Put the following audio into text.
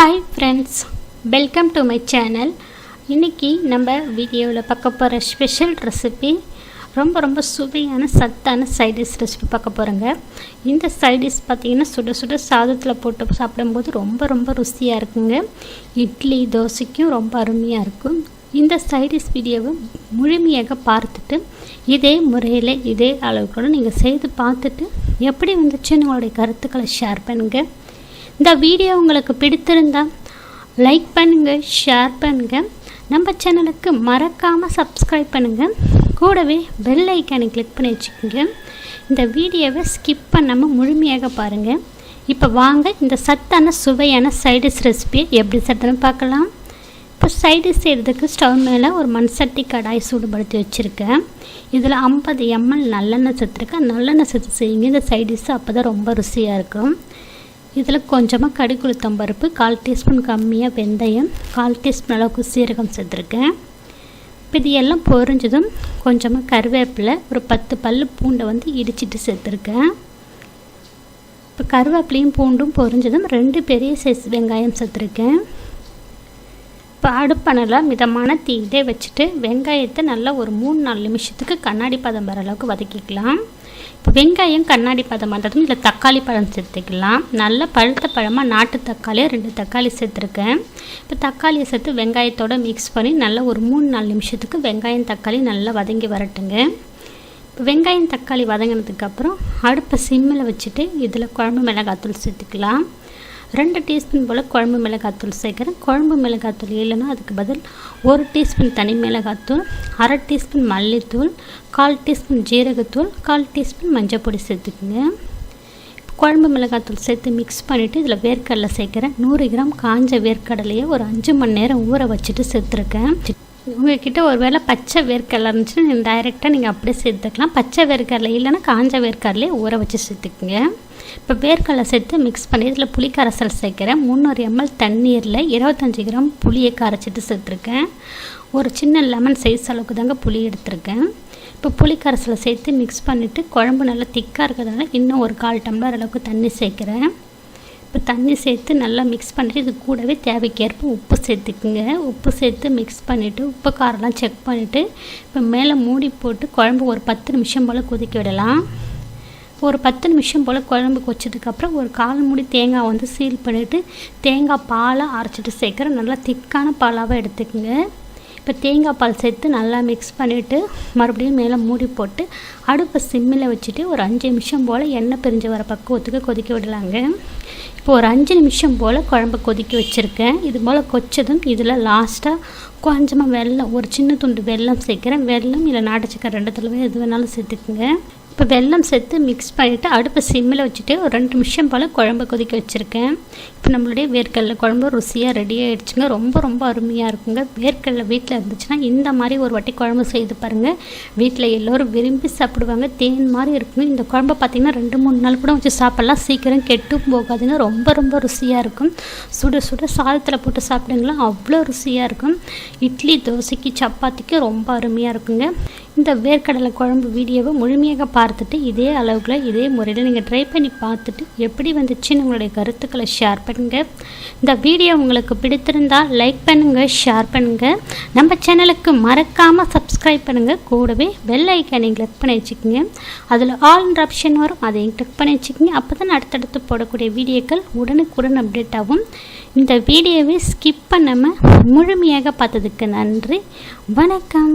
Hi friends welcome to my channel இன்றைக்கி நம்ம வீடியோவில் பார்க்க போகிற ஸ்பெஷல் ரெசிபி ரொம்ப ரொம்ப சுவையான சத்தான சைடிஷ் ரெசிபி பார்க்க போகிறோங்க இந்த சைடிஷ் பார்த்திங்கன்னா சுட சுட சாதத்தில் போட்டு சாப்பிடும்போது ரொம்ப ரொம்ப ருசியாக இருக்குங்க. இட்லி தோசைக்கும் ரொம்ப அருமையாக இருக்கும். இந்த சைடிஷ் வீடியோவை முழுமையாக பார்த்துட்டு இதே முறையில் இதே அளவுக்கூட நீங்கள் செய்து பார்த்துட்டு எப்படி வந்துச்சுன்னு உங்களுடைய கருத்துக்களை ஷேர் பண்ணுங்கள் இந்த வீடியோ உங்களுக்கு பிடித்திருந்தால் லைக் பண்ணுங்கள் ஷேர் பண்ணுங்கள் நம்ம சேனலுக்கு மறக்காமல் சப்ஸ்கிரைப் பண்ணுங்கள் கூடவே பெல் ஐக்கானை கிளிக் பண்ணி வச்சுக்கோங்க. இந்த வீடியோவை ஸ்கிப் பண்ணாமல் முழுமையாக பாருங்கள் இப்போ வாங்க இந்த சத்தான சுவையான சைடிஷ் ரெசிபியை எப்படி சட்டுன்னு பார்க்கலாம். இப்போ சைடிஷ் செய்கிறதுக்கு ஸ்டவ் மேலே ஒரு மண் சட்டி கடாய் சூடுபடுத்தி வச்சுருக்கேன். இதில் ஐம்பது எம்எல் நல்லெண்ணெய் சேர்த்துருக்கேன். நல்லெண்ணெய் சேர்த்து செய்யுங்க. இந்த சைடிஷ் அப்போ தான் ரொம்ப ருசியாக இருக்கும். இதில் கொஞ்சமாக கடுகுளுத்தம் பருப்பு கால் டீஸ்பூன் கம்மியாக வெந்தயம் கால் டீஸ்பூன் அளவுக்கு சீரகம் சேர்த்துருக்கேன். இப்போ இது எல்லாம் பொரிஞ்சதும் கொஞ்சமாக கருவேப்பிலை ஒரு பத்து பல் பூண்டை வந்து இடிச்சிட்டு சேர்த்துருக்கேன். இப்போ கருவேப்பிலையும் பூண்டும் பொரிஞ்சதும் ரெண்டு பெரிய சைஸ் வெங்காயம் சேர்த்துருக்கேன். இப்போ அடுப்பணலாம் மிதமான தீயிலே வச்சுட்டு வெங்காயத்தை நல்லா ஒரு மூணு நாலு நிமிஷத்துக்கு கண்ணாடி பதம் வர அளவுக்கு வதக்கிக்கலாம். இப்போ வெங்காயம் கண்ணாடி பதம் வந்ததும் இல்லை தக்காளி பழம் சேர்த்துக்கலாம். நல்ல பழுத்த பழமாக நாட்டு தக்காளியாக ரெண்டு தக்காளி சேர்த்துருக்கேன். இப்போ தக்காளியை சேர்த்து வெங்காயத்தோடு மிக்ஸ் பண்ணி நல்லா ஒரு மூணு நாலு நிமிஷத்துக்கு வெங்காயம் தக்காளி நல்லா வதங்கி வரட்டுங்க. இப்போ வெங்காயம் தக்காளி வதங்கினதுக்கப்புறம் அடுப்பை சிம்மில் வச்சுட்டு இதில் குழம்பு மிளகாத்தூள் சேர்த்துக்கலாம். ரெண்டு டீஸ்பூன் போல் குழம்பு மிளகாத்தூள் சேர்க்குறேன். குழம்பு மிளகாத்தூள் இல்லைன்னா அதுக்கு பதில் ஒரு டீஸ்பூன் தனி மிளகாத்தூள் அரை டீஸ்பூன் மல்லித்தூள் கால் டீஸ்பூன் ஜீரகத்தூள் கால் டீஸ்பூன் மஞ்சள் பொடி சேர்த்துக்குங்க. குழம்பு மிளகாத்தூள் சேர்த்து மிக்ஸ் பண்ணிவிட்டு இதில் வேர்க்கடலை சேர்க்குறேன். நூறு கிராம் காஞ்ச வேர்க்கடலையை ஒரு அஞ்சு மணி நேரம் ஊற வச்சுட்டு சேர்த்துருக்கேன். உங்கள்கிட்ட ஒரு வேளை பச்சை வேர்க்கடலை இருந்துச்சுன்னா நீங்கள் டைரெக்டாக நீங்கள் அப்படியே சேர்த்துக்கலாம். பச்சை வேர்க்கடலை இல்லைன்னா காஞ்ச வேர்க்கடலையே ஊற வச்சு சேர்த்துக்குங்க. இப்போ வேர்க்கடலை சேர்த்து மிக்ஸ் பண்ணி இதில் புளி கரைசல் சேர்க்குறேன் முந்நூறு எம்எல் தண்ணீரில் இருபத்தஞ்சி கிராம் புளியை கரைச்சிட்டு சேர்த்துருக்கேன். ஒரு சின்ன லெமன் சைஸ் அளவுக்கு தாங்க புளி எடுத்திருக்கேன். இப்போ புளி கரைசலை சேர்த்து மிக்ஸ் பண்ணிவிட்டு குழம்பு நல்லா திக்காக இருக்கிறதுனால இன்னும் ஒரு கால் டம்ளர் அளவுக்கு தண்ணி சேர்க்குறேன். இப்போ தண்ணி சேர்த்து நல்லா மிக்ஸ் பண்ணிவிட்டு இது கூடவே தேவைக்கேற்ப உப்பு சேர்த்துக்குங்க. உப்பு சேர்த்து மிக்ஸ் பண்ணிவிட்டு உப்பு காரெல்லாம் செக் பண்ணிவிட்டு இப்போ மேலே மூடி போட்டு குழம்பு ஒரு பத்து நிமிஷம் போல் கொதிக்க விடலாம். ஒரு பத்து நிமிஷம் போல் குழம்பு கொச்சதுக்கப்புறம் ஒரு கால் மூடி தேங்காய் வந்து சீல் பண்ணிவிட்டு தேங்காய் பாலை அரைச்சிட்டு சேர்க்குற நல்லா திக்கான பாலாக எடுத்துக்கோங்க. இப்போ தேங்காய் பால் சேர்த்து நல்லா மிக்ஸ் பண்ணிவிட்டு மறுபடியும் மேலே மூடி போட்டு அடுப்பை சிம்மில் வச்சுட்டு ஒரு அஞ்சு நிமிஷம் போல் எண்ணெய் பிரிஞ்சு வர பக்குவத்துக்கு கொதிக்க விடலாங்க. இப்போ ஒரு அஞ்சு நிமிஷம் போல் குழம்பு கொதிக்க வச்சுருக்கேன். இது போல் கொச்சதும் இதில் லாஸ்ட்டாக கொஞ்சமாக வெல்லம் ஒரு சின்ன துண்டு வெல்லம் சேர்க்குறேன். வெல்லம் இல்லை நாட்டு சக்கரை ரெண்டுத்துலவே எது வேணாலும் சேர்த்துக்குங்க. இப்போ வெல்லம் சேர்த்து மிக்ஸ் பண்ணிவிட்டு அடுப்பை சிம்மில் வச்சுட்டு ஒரு ரெண்டு நிமிஷம் போல் குழம்பு கொதிக்க வச்சுருக்கேன். இப்போ நம்மளுடைய வேர்க்கடலை குழம்பு ருசியாக ரெடி ஆகிடுச்சுங்க ரொம்ப ரொம்ப அருமையாக இருக்குங்க. வேர்க்கடலை வீட்டில் இருந்துச்சுன்னா இந்த மாதிரி ஒரு வாட்டி குழம்பு செய்து பாருங்கள் வீட்டில் எல்லோரும் விரும்பி சாப்பிடுவாங்க. தேன் மாதிரி இருக்குங்க. இந்த குழம்பு பார்த்திங்கன்னா ரெண்டு மூணு நாள் கூட வச்சு சாப்பிட்லாம். சீக்கிரம் கெட்டும் போகாதுங்க. ரொம்ப ரொம்ப ருசியாக இருக்கும். சுட சுட சாதத்தில் போட்டு சாப்பிடுங்களா? அவ்வளோ ருசியாக இருக்கும். இட்லி தோசைக்கு சப்பாத்திக்கு ரொம்ப அருமையாக இருக்குங்க. இந்த வேர்க்கடலை குழம்பு வீடியோவை முழுமையாக பார்த்துட்டு இதே அளவுக்குள்ள இதே முறையில் நீங்கள் ட்ரை பண்ணி பார்த்துட்டு எப்படி வந்துச்சுன்னு உங்களுடைய கருத்துக்களை ஷேர் பண்ணுங்கள் இந்த வீடியோ உங்களுக்கு பிடித்திருந்தால் லைக் பண்ணுங்கள் ஷேர் பண்ணுங்கள் நம்ம சேனலுக்கு மறக்காமல் சப்ஸ்கிரைப் பண்ணுங்கள் கூடவே பெல் ஐக்கானை கிளிக் பண்ணி வச்சுக்கோங்க. அதில் ஆல்ன்ற ஆப்ஷன் வரும் அதையும் கிளிக் பண்ணி வச்சுக்கோங்க. அப்போ தான் அடுத்தடுத்து போடக்கூடிய வீடியோக்கள் உடனுக்குடன் அப்டேட் ஆகும். இந்த வீடியோவை ஸ்கிப் பண்ணாமல் முழுமையாக பார்த்ததுக்கு நன்றி. வணக்கம்.